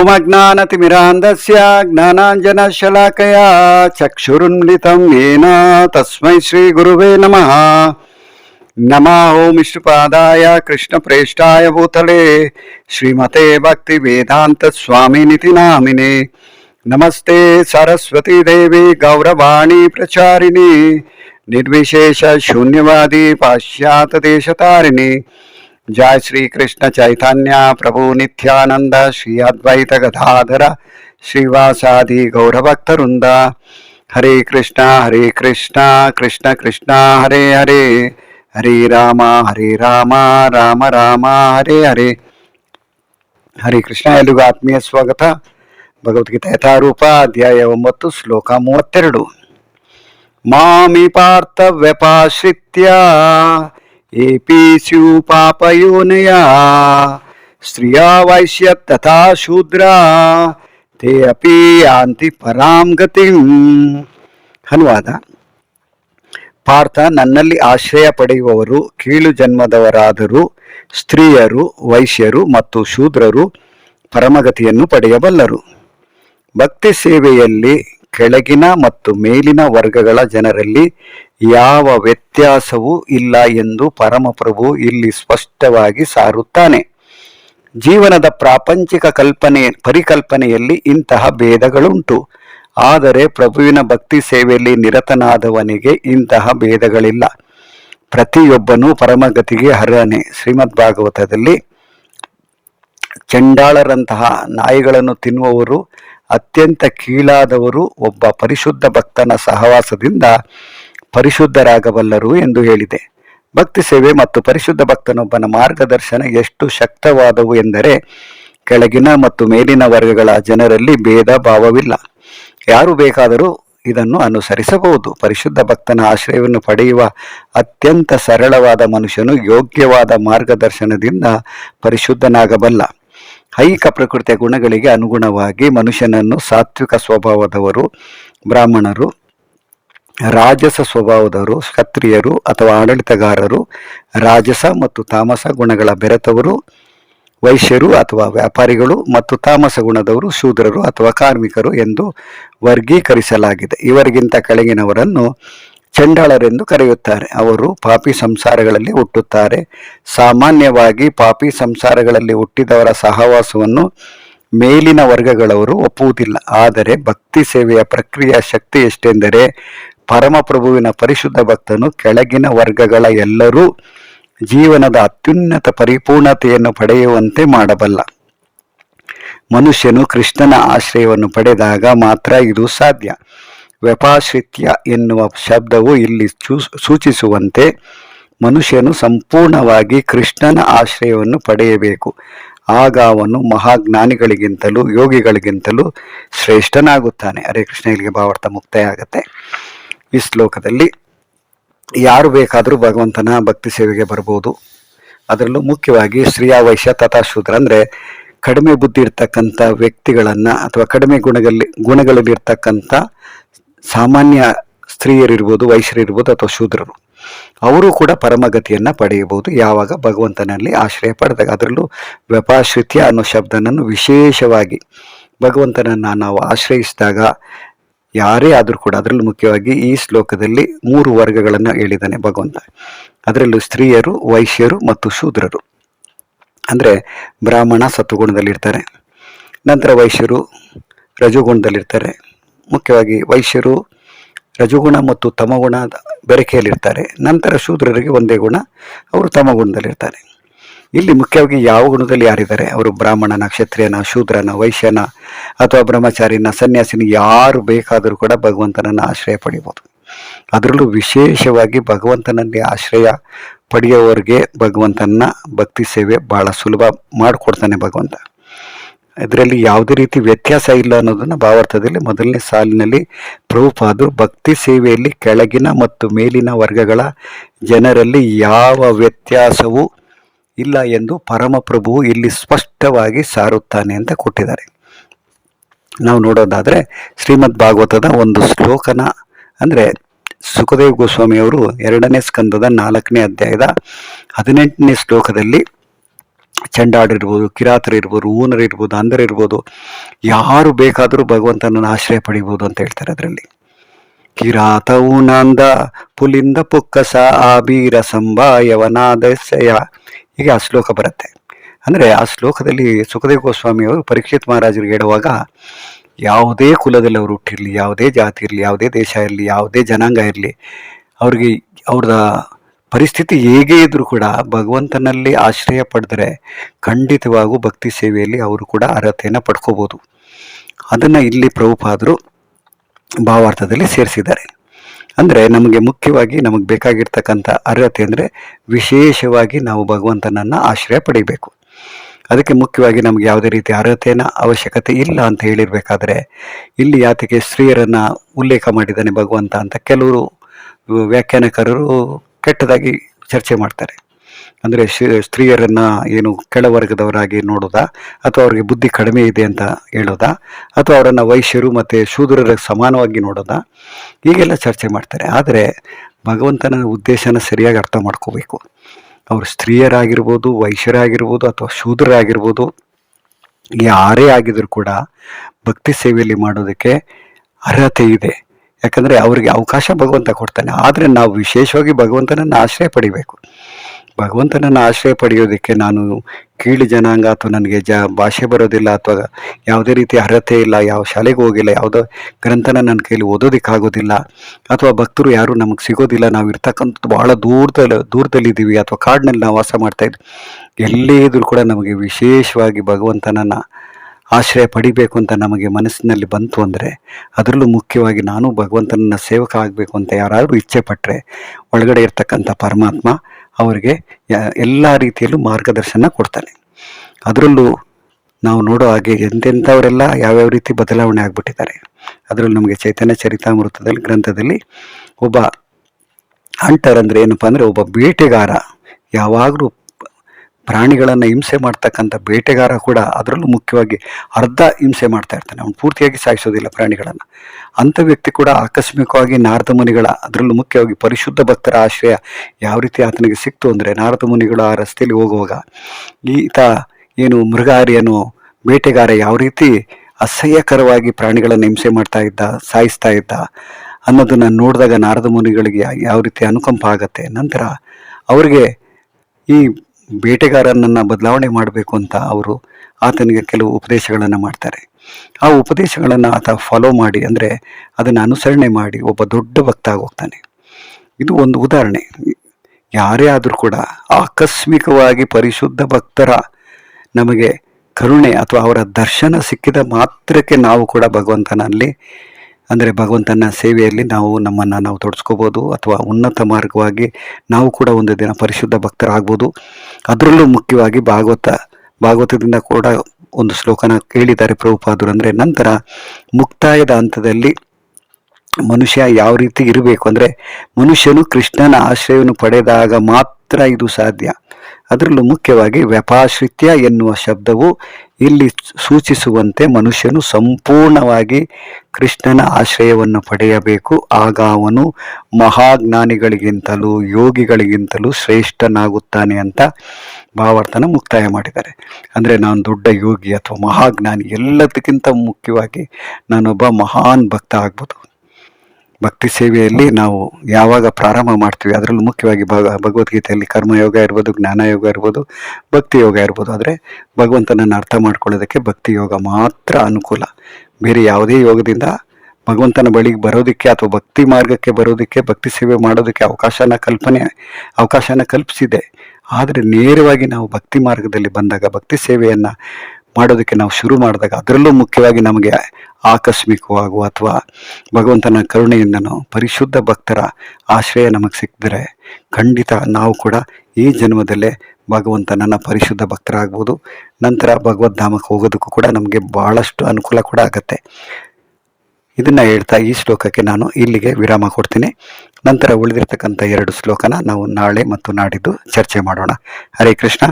ధూమజ్ఞానతిమిరాంధస్య జ్ఞానాంజనశలాకయా చక్షురున్మిళితం ఏన తస్మై శ్రీ గురువే నమ. నమా ఓం ఇష్టపాదాయ కృష్ణప్రేష్టాయ భూతలే శ్రీమతే భక్తి వేదాంత స్వామినితి నామినే. నమస్తే సరస్వతీదేవి గౌరవాణి ప్రచారిణి నిర్విశేష శూన్యవాది పాశ్చాత్య దేశతారిణి. जय श्री कृष्ण चैतन्य प्रभु नित्यानंद श्री अद्वैत गदाधर श्रीवासादि गौरभक्तवृंद हरे कृष्णा हरे कृष्णा कृष्ण कृष्णा हरे हरे हरे राम हरे राम ರಾಮ ರಾಮ ಹರೇ ಹರೇ ಹರೇ ಕೃಷ್ಣ ಎಲ್ಲಿಗೂ ಆತ್ಮೀಯ ಸ್ವಾಗತ ಭಗವದ್ಗೀತೆ ಯಥಾರೂಪ ಅಧ್ಯಾಯ ಒಂಬತ್ತು ಶ್ಲೋಕ ಮೂವತ್ತೆರಡು ಮಾಮಿ ಪಾರ್ಥ ವ್ಯಪಾಶ್ರಿತ್ಯ ಏಪಿ स्त्रिया ವೈಶ್ಯ ತಥಾ ಶೂದ್ರ, ತೇ ಅಪಿ ಯಾಂತಿ ಪರಾಂ ಗತಿ. ಅನುವಾದ ಪಾರ್ಥ ನನ್ನಲ್ಲಿ ಆಶ್ರಯ ಪಡೆಯುವವರು, ಕೀಳು ಜನ್ಮದವರಾದರೂ, ಸ್ತ್ರೀಯರು, ವೈಶ್ಯರು ಮತ್ತು ಶೂದ್ರರು ಪರಮಗತಿಯನ್ನು ಪಡೆಯಬಲ್ಲರು. ಭಕ್ತಿ ಸೇವೆಯಲ್ಲಿ ಕೆಳಗಿನ ಮತ್ತು ಮೇಲಿನ ವರ್ಗಗಳ ಜನರಲ್ಲಿ ಯಾವ ವ್ಯತ್ಯಾಸವೂ ಇಲ್ಲ ಎಂದು ಪರಮಪ್ರಭು ಇಲ್ಲಿ ಸ್ಪಷ್ಟವಾಗಿ ಸಾರುತ್ತಾನೆ. ಜೀವನದ ಪ್ರಾಪಂಚಿಕ ಕಲ್ಪನೆ, ಪರಿಕಲ್ಪನೆಯಲ್ಲಿ ಇಂತಹ ಭೇದಗಳುಂಟು. ಆದರೆ ಪ್ರಭುವಿನ ಭಕ್ತಿ ಸೇವೆಯಲ್ಲಿ ನಿರತನಾದವನಿಗೆ ಇಂತಹ ಭೇದಗಳಿಲ್ಲ. ಪ್ರತಿಯೊಬ್ಬನೂ ಪರಮಗತಿಗೆ ಅರ್ಹನೆ. ಶ್ರೀಮದ್ ಭಾಗವತದಲ್ಲಿ ಚಂಡಾಳರಂತಹ ನಾಯಿಗಳನ್ನು ತಿನ್ನುವವರು ಅತ್ಯಂತ ಕೀಳಾದವರು ಒಬ್ಬ ಪರಿಶುದ್ಧ ಭಕ್ತನ ಸಹವಾಸದಿಂದ ಪರಿಶುದ್ಧರಾಗಬಲ್ಲರು ಎಂದು ಹೇಳಿದೆ. ಭಕ್ತಿ ಸೇವೆ ಮತ್ತು ಪರಿಶುದ್ಧ ಭಕ್ತನೊಬ್ಬನ ಮಾರ್ಗದರ್ಶನ ಎಷ್ಟು ಶಕ್ತವಾದವು ಎಂದರೆ ಕೆಳಗಿನ ಮತ್ತು ಮೇಲಿನ ವರ್ಗಗಳ ಜನರಲ್ಲಿ ಭೇದ ಭಾವವಿಲ್ಲ. ಯಾರು ಬೇಕಾದರೂ ಇದನ್ನು ಅನುಸರಿಸಬಹುದು. ಪರಿಶುದ್ಧ ಭಕ್ತನ ಆಶ್ರಯವನ್ನು ಪಡೆಯುವ ಅತ್ಯಂತ ಸರಳವಾದ ಮನುಷ್ಯನು ಯೋಗ್ಯವಾದ ಮಾರ್ಗದರ್ಶನದಿಂದ ಪರಿಶುದ್ಧನಾಗಬಲ್ಲ. ಐಕ ಪ್ರಕೃತಿಯ ಗುಣಗಳಿಗೆ ಅನುಗುಣವಾಗಿ ಮನುಷ್ಯನನ್ನು ಸಾತ್ವಿಕ ಸ್ವಭಾವದವರು, ಬ್ರಾಹ್ಮಣರು, ರಾಜಸ ಸ್ವಭಾವದವರು, ಕ್ಷತ್ರಿಯರು ಅಥವಾ ಆಡಳಿತಗಾರರು, ರಾಜಸ ಮತ್ತು ತಾಮಸ ಗುಣಗಳ ಬೆರೆತವರು, ವೈಶ್ಯರು ಅಥವಾ ವ್ಯಾಪಾರಿಗಳು ಮತ್ತು ತಾಮಸ ಗುಣದವರು, ಶೂದ್ರರು ಅಥವಾ ಕಾರ್ಮಿಕರು ಎಂದು ವರ್ಗೀಕರಿಸಲಾಗಿದೆ. ಇವರಿಗಿಂತ ಕೆಳಗಿನವರನ್ನು ಚಂಡಾಳರೆಂದು ಕರೆಯುತ್ತಾರೆ. ಅವರು ಪಾಪಿ ಸಂಸಾರಗಳಲ್ಲಿ ಹುಟ್ಟುತ್ತಾರೆ. ಸಾಮಾನ್ಯವಾಗಿ ಪಾಪಿ ಸಂಸಾರಗಳಲ್ಲಿ ಹುಟ್ಟಿದವರ ಸಹವಾಸವನ್ನು ಮೇಲಿನ ವರ್ಗಗಳವರು ಒಪ್ಪುವುದಿಲ್ಲ. ಆದರೆ ಭಕ್ತಿ ಸೇವೆಯ ಪ್ರಕ್ರಿಯೆಯ ಶಕ್ತಿ ಎಷ್ಟೆಂದರೆ ಪರಮಪ್ರಭುವಿನ ಪರಿಶುದ್ಧ ಭಕ್ತನು ಕೆಳಗಿನ ವರ್ಗಗಳ ಎಲ್ಲರೂ ಜೀವನದ ಅತ್ಯುನ್ನತ ಪರಿಪೂರ್ಣತೆಯನ್ನು ಪಡೆಯುವಂತೆ ಮಾಡಬಲ್ಲ. ಮನುಷ್ಯನು ಕೃಷ್ಣನ ಆಶ್ರಯವನ್ನು ಪಡೆದಾಗ ಮಾತ್ರ ಇದು ಸಾಧ್ಯ. ವ್ಯಪಾಶ್ರಿತ್ಯ ಎನ್ನುವ ಶಬ್ದವು ಇಲ್ಲಿ ಸೂಚಿಸುವಂತೆ ಮನುಷ್ಯನು ಸಂಪೂರ್ಣವಾಗಿ ಕೃಷ್ಣನ ಆಶ್ರಯವನ್ನು ಪಡೆಯಬೇಕು. ಆಗ ಅವನು ಮಹಾಜ್ಞಾನಿಗಳಿಗಿಂತಲೂ, ಯೋಗಿಗಳಿಗಿಂತಲೂ ಶ್ರೇಷ್ಠನಾಗುತ್ತಾನೆ. ಅರೆ ಕೃಷ್ಣ, ಇಲ್ಲಿಗೆ ಭಾವಾರ್ಥ ಮುಕ್ತಾಯ ಆಗುತ್ತೆ ಈ ಶ್ಲೋಕದಲ್ಲಿ ಯಾರು ಬೇಕಾದರೂ ಭಗವಂತನ ಭಕ್ತಿ ಸೇವೆಗೆ ಬರ್ಬೋದು. ಅದರಲ್ಲೂ ಮುಖ್ಯವಾಗಿ ಶ್ರೀಯ ವೈಶ್ಯ ತಥಾ ಶೂದ್ರ ಅಂದರೆ ಕಡಿಮೆ ಬುದ್ಧಿ ಇರ್ತಕ್ಕಂಥ ವ್ಯಕ್ತಿಗಳನ್ನು ಅಥವಾ ಕಡಿಮೆ ಗುಣಗಳಲ್ಲಿ ಗುಣಗಳಲ್ಲಿರ್ತಕ್ಕಂಥ ಸಾಮಾನ್ಯ ಸ್ತ್ರೀಯರಿರ್ಬೋದು, ವೈಶ್ಯರಿರ್ಬೋದು ಅಥವಾ ಶೂದ್ರರು. ಅವರು ಕೂಡ ಪರಮಗತಿಯನ್ನು ಪಡೆಯಬಹುದು. ಯಾವಾಗ? ಭಗವಂತನಲ್ಲಿ ಆಶ್ರಯ ಪಡೆದಾಗ. ಅದರಲ್ಲೂ ವ್ಯಪಾಶ್ರಿತ್ಯ ಅನ್ನೋ ಶಬ್ದನನ್ನು ವಿಶೇಷವಾಗಿ ಭಗವಂತನನ್ನು ನಾವು ಆಶ್ರಯಿಸಿದಾಗ ಯಾರೇ ಆದರೂ ಕೂಡ, ಅದರಲ್ಲೂ ಮುಖ್ಯವಾಗಿ ಈ ಶ್ಲೋಕದಲ್ಲಿ ಮೂರು ವರ್ಗಗಳನ್ನು ಹೇಳಿದ್ದಾನೆ ಭಗವಂತ. ಅದರಲ್ಲೂ ಸ್ತ್ರೀಯರು, ವೈಶ್ಯರು ಮತ್ತು ಶೂದ್ರರು. ಅಂದರೆ ಬ್ರಾಹ್ಮಣ ಸತ್ವಗುಣದಲ್ಲಿರ್ತಾರೆ. ನಂತರ ವೈಶ್ಯರು ರಜುಗುಣದಲ್ಲಿರ್ತಾರೆ. ಮುಖ್ಯವಾಗಿ ವೈಶ್ಯರು ರಜುಗುಣ ಮತ್ತು ತಮಗುಣ ಬೆರಕೆಯಲ್ಲಿರ್ತಾರೆ. ನಂತರ ಶೂದ್ರರಿಗೆ ಒಂದೇ ಗುಣ, ಅವರು ತಮಗುಣದಲ್ಲಿರ್ತಾರೆ. ಇಲ್ಲಿ ಮುಖ್ಯವಾಗಿ ಯಾವ ಗುಣದಲ್ಲಿ ಯಾರಿದ್ದಾರೆ? ಅವರು ಬ್ರಾಹ್ಮಣನ, ಕ್ಷತ್ರಿಯನ, ಶೂದ್ರನ, ವೈಶ್ಯನ ಅಥವಾ ಬ್ರಹ್ಮಚಾರಿನ ಸನ್ಯಾಸಿನ ಯಾರು ಬೇಕಾದರೂ ಕೂಡ ಭಗವಂತನನ್ನು ಆಶ್ರಯ ಪಡೆಯಬಹುದು ಅದರಲ್ಲೂ ವಿಶೇಷವಾಗಿ ಭಗವಂತನಲ್ಲಿ ಆಶ್ರಯ ಪಡೆಯುವವರಿಗೆ ಭಗವಂತನ ಭಕ್ತಿ ಸೇವೆ ಭಾಳ ಸುಲಭ ಮಾಡಿಕೊಡ್ತಾನೆ ಭಗವಂತ. ಇದರಲ್ಲಿ ಯಾವುದೇ ರೀತಿ ವ್ಯತ್ಯಾಸ ಇಲ್ಲ ಅನ್ನೋದನ್ನು ಭಾವಾರ್ಥದಲ್ಲಿ ಮೊದಲನೇ ಸಾಲಿನಲ್ಲಿ ಪ್ರಭುಪಾದರು ಭಕ್ತಿ ಸೇವೆಯಲ್ಲಿ ಕೆಳಗಿನ ಮತ್ತು ಮೇಲಿನ ವರ್ಗಗಳ ಜನರಲ್ಲಿ ಯಾವ ವ್ಯತ್ಯಾಸವೂ ಇಲ್ಲ ಎಂದು ಪರಮಪ್ರಭು ಇಲ್ಲಿ ಸ್ಪಷ್ಟವಾಗಿ ಸಾರುತ್ತಾನೆ ಅಂತ ಕೊಟ್ಟಿದ್ದಾರೆ. ನಾವು ನೋಡೋದಾದರೆ ಶ್ರೀಮದ್ ಭಾಗವತದ ಒಂದು ಶ್ಲೋಕನ ಅಂದರೆ ಸುಖದೇವ್ ಗೋಸ್ವಾಮಿಯವರು ಎರಡನೇ ಸ್ಕಂದದ ನಾಲ್ಕನೇ ಅಧ್ಯಾಯದ ಹದಿನೆಂಟನೇ ಶ್ಲೋಕದಲ್ಲಿ ಇರ್ಬೋದು ಊನರು ಇರ್ಬೋದು ಅಂಧರು ಇರ್ಬೋದು, ಯಾರು ಬೇಕಾದರೂ ಭಗವಂತನನ್ನು ಆಶ್ರಯ ಪಡಿಬೋದು ಅಂತ ಹೇಳ್ತಾರೆ ಅದರಲ್ಲಿ. ಕಿರಾತ ಊನಂದ ಪುಲಿಂದ ಪುಕ್ಕಸ ಆಬೀರ ಸಂಭಾಯವನಾದಸ್ಯ ಹೀಗೆ ಆ ಶ್ಲೋಕ ಬರುತ್ತೆ. ಅಂದರೆ ಆ ಶ್ಲೋಕದಲ್ಲಿ ಸುಖದೇವ ಗೋಸ್ವಾಮಿಯವರು ಪರೀಕ್ಷಿತ್ ಮಹಾರಾಜರಿಗೆ ಹೇಳುವಾಗ, ಯಾವುದೇ ಕುಲದಲ್ಲಿ ಅವರು ಹುಟ್ಟಿರಲಿ, ಯಾವುದೇ ಜಾತಿ ಇರಲಿ, ಯಾವುದೇ ದೇಶ ಇರಲಿ, ಯಾವುದೇ ಜನಾಂಗ ಇರಲಿ, ಅವ್ರಿಗೆ ಅವ್ರದ ಪರಿಸ್ಥಿತಿ ಹೇಗೆ ಇದ್ರೂ ಕೂಡ ಭಗವಂತನಲ್ಲಿ ಆಶ್ರಯ ಪಡೆದ್ರೆ ಖಂಡಿತವಾಗೂ ಭಕ್ತಿ ಸೇವೆಯಲ್ಲಿ ಅವರು ಕೂಡ ಅರ್ಹತೆಯನ್ನು ಪಡ್ಕೋಬೋದು. ಅದನ್ನು ಇಲ್ಲಿ ಪ್ರಭುಪಾದರು ಭಾವಾರ್ಥದಲ್ಲಿ ಸೇರಿಸಿದ್ದಾರೆ. ಅಂದರೆ ನಮಗೆ ಮುಖ್ಯವಾಗಿ ನಮಗೆ ಬೇಕಾಗಿರ್ತಕ್ಕಂಥ ಅರ್ಹತೆ ಅಂದರೆ ವಿಶೇಷವಾಗಿ ನಾವು ಭಗವಂತನನ್ನು ಆಶ್ರಯ ಪಡಿಬೇಕು. ಅದಕ್ಕೆ ಮುಖ್ಯವಾಗಿ ನಮಗೆ ಯಾವುದೇ ರೀತಿ ಅರ್ಹತೆಯ ಅವಶ್ಯಕತೆ ಇಲ್ಲ ಅಂತ ಹೇಳಿರ್ಬೇಕಾದ್ರೆ ಇಲ್ಲಿ ಯಾತಕ್ಕೆ ಸ್ತ್ರೀಯರನ್ನು ಉಲ್ಲೇಖ ಮಾಡಿದ್ದಾನೆ ಭಗವಂತ ಅಂತ ಕೆಲವರು ವ್ಯಾಖ್ಯಾನಕಾರರು ಕೆಟ್ಟದಾಗಿ ಚರ್ಚೆ ಮಾಡ್ತಾರೆ. ಅಂದರೆ ಸ್ತ್ರೀಯರನ್ನು ಏನು ಕೆಳವರ್ಗದವರಾಗಿ ನೋಡೋದಾ? ಅಥವಾ ಅವ್ರಿಗೆ ಬುದ್ಧಿ ಕಡಿಮೆ ಇದೆ ಅಂತ ಹೇಳೋದಾ? ಅಥವಾ ಅವರನ್ನು ವೈಶ್ಯರು ಮತ್ತು ಶೂದ್ರರ ಸಮಾನವಾಗಿ ನೋಡೋದಾ? ಹೀಗೆಲ್ಲ ಚರ್ಚೆ ಮಾಡ್ತಾರೆ. ಆದರೆ ಭಗವಂತನ ಉದ್ದೇಶನ ಸರಿಯಾಗಿ ಅರ್ಥ ಮಾಡ್ಕೋಬೇಕು. ಅವರು ಸ್ತ್ರೀಯರಾಗಿರ್ಬೋದು, ವೈಶ್ಯರಾಗಿರ್ಬೋದು ಅಥವಾ ಶೂದ್ರರಾಗಿರ್ಬೋದು, ಯಾರೇ ಆಗಿದ್ರು ಕೂಡ ಭಕ್ತಿ ಸೇವೆಯಲ್ಲಿ ಮಾಡೋದಕ್ಕೆ ಅರ್ಹತೆ ಇದೆ. ಯಾಕಂದರೆ ಅವರಿಗೆ ಅವಕಾಶ ಭಗವಂತ ಕೊಡ್ತಾನೆ. ಆದರೆ ನಾವು ವಿಶೇಷವಾಗಿ ಭಗವಂತನನ್ನು ಆಶ್ರಯ ಪಡಿಬೇಕು. ಭಗವಂತನನ್ನು ಆಶ್ರಯ ಪಡೆಯೋದಕ್ಕೆ ನಾನು ಕೀಳು ಜನಾಂಗ ಅಥವಾ ನನಗೆ ಜ ಭಾಷೆ ಬರೋದಿಲ್ಲ ಅಥವಾ ಯಾವುದೇ ರೀತಿ ಅರ್ಹತೆ ಇಲ್ಲ, ಯಾವ ಶಾಲೆಗೆ ಹೋಗಿಲ್ಲ, ಯಾವುದೋ ಗ್ರಂಥನ ನನ್ನ ಕೈಲಿ ಓದೋದಕ್ಕಾಗೋದಿಲ್ಲ ಅಥವಾ ಭಕ್ತರು ಯಾರು ನಮಗೆ ಸಿಗೋದಿಲ್ಲ, ನಾವು ಇರ್ತಕ್ಕಂಥದ್ದು ಭಾಳ ದೂರದಲ್ಲಿ, ದೂರದಲ್ಲಿದ್ದೀವಿ ಅಥವಾ ಕಾಡಿನಲ್ಲಿ ನಾವು ವಾಸ ಮಾಡ್ತಾ ಇದ್ವಿ. ಎಲ್ಲೇ ಇದ್ರೂ ಕೂಡ ನಮಗೆ ವಿಶೇಷವಾಗಿ ಭಗವಂತನನ್ನು ಆಶ್ರಯ ಪಡಿಬೇಕು ಅಂತ ನಮಗೆ ಮನಸ್ಸಿನಲ್ಲಿ ಬಂತು ಅಂದರೆ ಅದರಲ್ಲೂ ಮುಖ್ಯವಾಗಿ ನಾನು ಭಗವಂತನನ್ನ ಸೇವಕ ಆಗಬೇಕು ಅಂತ ಯಾರಾದರೂ ಇಚ್ಛೆ ಪಟ್ಟರೆ ಒಳಗಡೆ ಇರ್ತಕ್ಕಂಥ ಪರಮಾತ್ಮ ಅವರಿಗೆ ಎಲ್ಲ ರೀತಿಯಲ್ಲೂ ಮಾರ್ಗದರ್ಶನ ಕೊಡ್ತಾನೆ. ಅದರಲ್ಲೂ ನಾವು ನೋಡೋ ಹಾಗೆ ಎಂತೆಂಥವರೆಲ್ಲ ಯಾವ್ಯಾವ ರೀತಿ ಬದಲಾವಣೆ ಆಗಿಬಿಟ್ಟಿದ್ದಾರೆ. ಅದರಲ್ಲೂ ನಮಗೆ ಚೈತನ್ಯ ಚರಿತಾಮೃತದಲ್ಲಿ ಗ್ರಂಥದಲ್ಲಿ ಒಬ್ಬ ಹಂಟರ್ ಅಂದರೆ ಏನಪ್ಪ ಅಂದರೆ ಒಬ್ಬ ಬೇಟೆಗಾರ ಯಾವಾಗಲೂ ಪ್ರಾಣಿಗಳನ್ನು ಹಿಂಸೆ ಮಾಡ್ತಕ್ಕಂಥ ಬೇಟೆಗಾರ ಕೂಡ ಅದರಲ್ಲೂ ಮುಖ್ಯವಾಗಿ ಅರ್ಧ ಹಿಂಸೆ ಮಾಡ್ತಾ ಇರ್ತಾನೆ. ಅವನು ಪೂರ್ತಿಯಾಗಿ ಸಾಯಿಸೋದಿಲ್ಲ ಪ್ರಾಣಿಗಳನ್ನು. ಅಂಥ ವ್ಯಕ್ತಿ ಕೂಡ ಆಕಸ್ಮಿಕವಾಗಿ ನಾರದ ಮುನಿಗಳ ಅದರಲ್ಲೂ ಮುಖ್ಯವಾಗಿ ಪರಿಶುದ್ಧ ಭಕ್ತರ ಆಶ್ರಯ ಯಾವ ರೀತಿ ಆತನಿಗೆ ಸಿಕ್ತು ಅಂದರೆ ನಾರದ ಮುನಿಗಳು ಆ ರಸ್ತೆಯಲ್ಲಿ ಹೋಗುವಾಗ ಈತ ಏನು ಮೃಗಾರಿಯನು ಬೇಟೆಗಾರ ಯಾವ ರೀತಿ ಅಸಹ್ಯಕರವಾಗಿ ಪ್ರಾಣಿಗಳನ್ನು ಹಿಂಸೆ ಮಾಡ್ತಾ ಇದ್ದ, ಸಾಯಿಸ್ತಾ ಇದ್ದ ಅನ್ನೋದನ್ನು ನೋಡಿದಾಗ ನಾರದ ಮುನಿಗಳಿಗೆ ಯಾವ ರೀತಿ ಅನುಕಂಪ ಆಗತ್ತೆ. ನಂತರ ಅವರಿಗೆ ಈ ಬೇಟೆಗಾರನನ್ನು ಬದಲಾವಣೆ ಮಾಡಬೇಕು ಅಂತ ಅವರು ಆತನಿಗೆ ಕೆಲವು ಉಪದೇಶಗಳನ್ನು ಮಾಡ್ತಾರೆ. ಆ ಉಪದೇಶಗಳನ್ನು ಆತ ಫಾಲೋ ಮಾಡಿ ಅಂದರೆ ಅದನ್ನು ಅನುಸರಣೆ ಮಾಡಿ ಒಬ್ಬ ದೊಡ್ಡ ಭಕ್ತ ಆಗೋಗ್ತಾನೆ. ಇದು ಒಂದು ಉದಾಹರಣೆ. ಯಾರೇ ಆದರೂ ಕೂಡ ಆಕಸ್ಮಿಕವಾಗಿ ಪರಿಶುದ್ಧ ಭಕ್ತರ ನಮಗೆ ಕರುಣೆ ಅಥವಾ ಅವರ ದರ್ಶನ ಸಿಕ್ಕಿದ ಮಾತ್ರಕ್ಕೆ ನಾವು ಕೂಡ ಭಗವಂತನಲ್ಲಿ ಅಂದರೆ ಭಗವಂತನ ಸೇವೆಯಲ್ಲಿ ನಾವು ನಮ್ಮನ್ನು ನಾವು ತೊಡಸ್ಕೋಬೋದು ಅಥವಾ ಉನ್ನತ ಮಾರ್ಗವಾಗಿ ನಾವು ಕೂಡ ಒಂದು ದಿನ ಪರಿಶುದ್ಧ ಭಕ್ತರಾಗ್ಬೋದು. ಅದರಲ್ಲೂ ಮುಖ್ಯವಾಗಿ ಭಾಗವತ, ಭಾಗವತದಿಂದ ಕೂಡ ಒಂದು ಶ್ಲೋಕನ ಕೇಳಿದ್ದಾರೆ ಪ್ರಭುಪಾದರು. ಅಂದರೆ ನಂತರ ಮುಕ್ತಾಯದ ಹಂತದಲ್ಲಿ ಮನುಷ್ಯ ಯಾವ ರೀತಿ ಇರಬೇಕು? ಅಂದರೆ ಮನುಷ್ಯನು ಕೃಷ್ಣನ ಆಶ್ರಯವನ್ನು ಪಡೆದಾಗ ಮಾತ್ರ ಇದು ಸಾಧ್ಯ. ಅದರಲ್ಲೂ ಮುಖ್ಯವಾಗಿ ವ್ಯಪಾಶ್ರಿತ್ಯ ಎನ್ನುವ ಶಬ್ದವು ಇಲ್ಲಿ ಸೂಚಿಸುವಂತೆ ಮನುಷ್ಯನು ಸಂಪೂರ್ಣವಾಗಿ ಕೃಷ್ಣನ ಆಶ್ರಯವನ್ನು ಪಡೆಯಬೇಕು. ಆಗ ಅವನು ಮಹಾಜ್ಞಾನಿಗಳಿಗಿಂತಲೂ ಯೋಗಿಗಳಿಗಿಂತಲೂ ಶ್ರೇಷ್ಠನಾಗುತ್ತಾನೆ ಅಂತ ಭಾವಾರ್ಥನ ಮುಕ್ತಾಯ ಮಾಡಿದ್ದಾರೆ. ಅಂದರೆ ನಾನು ದೊಡ್ಡ ಯೋಗಿ ಅಥವಾ ಮಹಾಜ್ಞಾನಿ ಎಲ್ಲದಕ್ಕಿಂತ ಮುಖ್ಯವಾಗಿ ನಾನೊಬ್ಬ ಮಹಾನ್ ಭಕ್ತ ಆಗ್ಬೋದು. ಭಕ್ತಿ ಸೇವೆಯಲ್ಲಿ ನಾವು ಯಾವಾಗ ಪ್ರಾರಂಭ ಮಾಡ್ತೀವಿ, ಅದರಲ್ಲೂ ಮುಖ್ಯವಾಗಿ ಭಗ, ಭಗವದ್ಗೀತೆಯಲ್ಲಿ ಕರ್ಮಯೋಗ ಇರ್ಬೋದು ಜ್ಞಾನಯೋಗ ಇರ್ಬೋದು, ಭಕ್ತಿ ಯೋಗ ಇರ್ಬೋದು. ಆದರೆ ಭಗವಂತನನ್ನು ಅರ್ಥ ಮಾಡ್ಕೊಳ್ಳೋದಕ್ಕೆ ಭಕ್ತಿ ಯೋಗ ಮಾತ್ರ ಅನುಕೂಲ. ಬೇರೆ ಯಾವುದೇ ಯೋಗದಿಂದ ಭಗವಂತನ ಬಳಿಗೆ ಬರೋದಕ್ಕೆ ಅಥವಾ ಭಕ್ತಿ ಮಾರ್ಗಕ್ಕೆ ಬರೋದಕ್ಕೆ, ಭಕ್ತಿ ಸೇವೆ ಮಾಡೋದಕ್ಕೆ ಅವಕಾಶನ ಕಲ್ಪನೆ, ಅವಕಾಶನ ಕಲ್ಪಿಸಿದೆ. ಆದರೆ ನೇರವಾಗಿ ನಾವು ಭಕ್ತಿ ಮಾರ್ಗದಲ್ಲಿ ಬಂದಾಗ, ಭಕ್ತಿ ಸೇವೆಯನ್ನು ಮಾಡೋದಕ್ಕೆ ನಾವು ಶುರು ಮಾಡಿದಾಗ ಅದರಲ್ಲೂ ಮುಖ್ಯವಾಗಿ ನಮಗೆ ಆಕಸ್ಮಿಕವಾಗುವ ಅಥವಾ ಭಗವಂತನ ಕರುಣೆಯಿಂದನೋ ಪರಿಶುದ್ಧ ಭಕ್ತರ ಆಶ್ರಯ ನಮಗೆ ಸಿಕ್ಕಿದ್ರೆ ಖಂಡಿತ ನಾವು ಕೂಡ ಈ ಜನ್ಮದಲ್ಲೇ ಭಗವಂತನನ್ನು ಪರಿಶುದ್ಧ ಭಕ್ತರಾಗ್ಬೋದು. ನಂತರ ಭಗವದ್ಧಾಮಕ್ಕೆ ಹೋಗೋದಕ್ಕೂ ಕೂಡ ನಮಗೆ ಭಾಳಷ್ಟು ಅನುಕೂಲ ಕೂಡ ಆಗತ್ತೆ. ಇದನ್ನು ಹೇಳ್ತಾ ಈ ಶ್ಲೋಕಕ್ಕೆ ನಾನು ಇಲ್ಲಿಗೆ ವಿರಾಮ ಕೊಡ್ತೀನಿ. ನಂತರ ಉಳಿದಿರ್ತಕ್ಕಂಥ ಎರಡು ಶ್ಲೋಕನ ನಾವು ನಾಳೆ ಮತ್ತು ನಾಡಿದ್ದು ಚರ್ಚೆ ಮಾಡೋಣ. ಹರೇ ಕೃಷ್ಣ.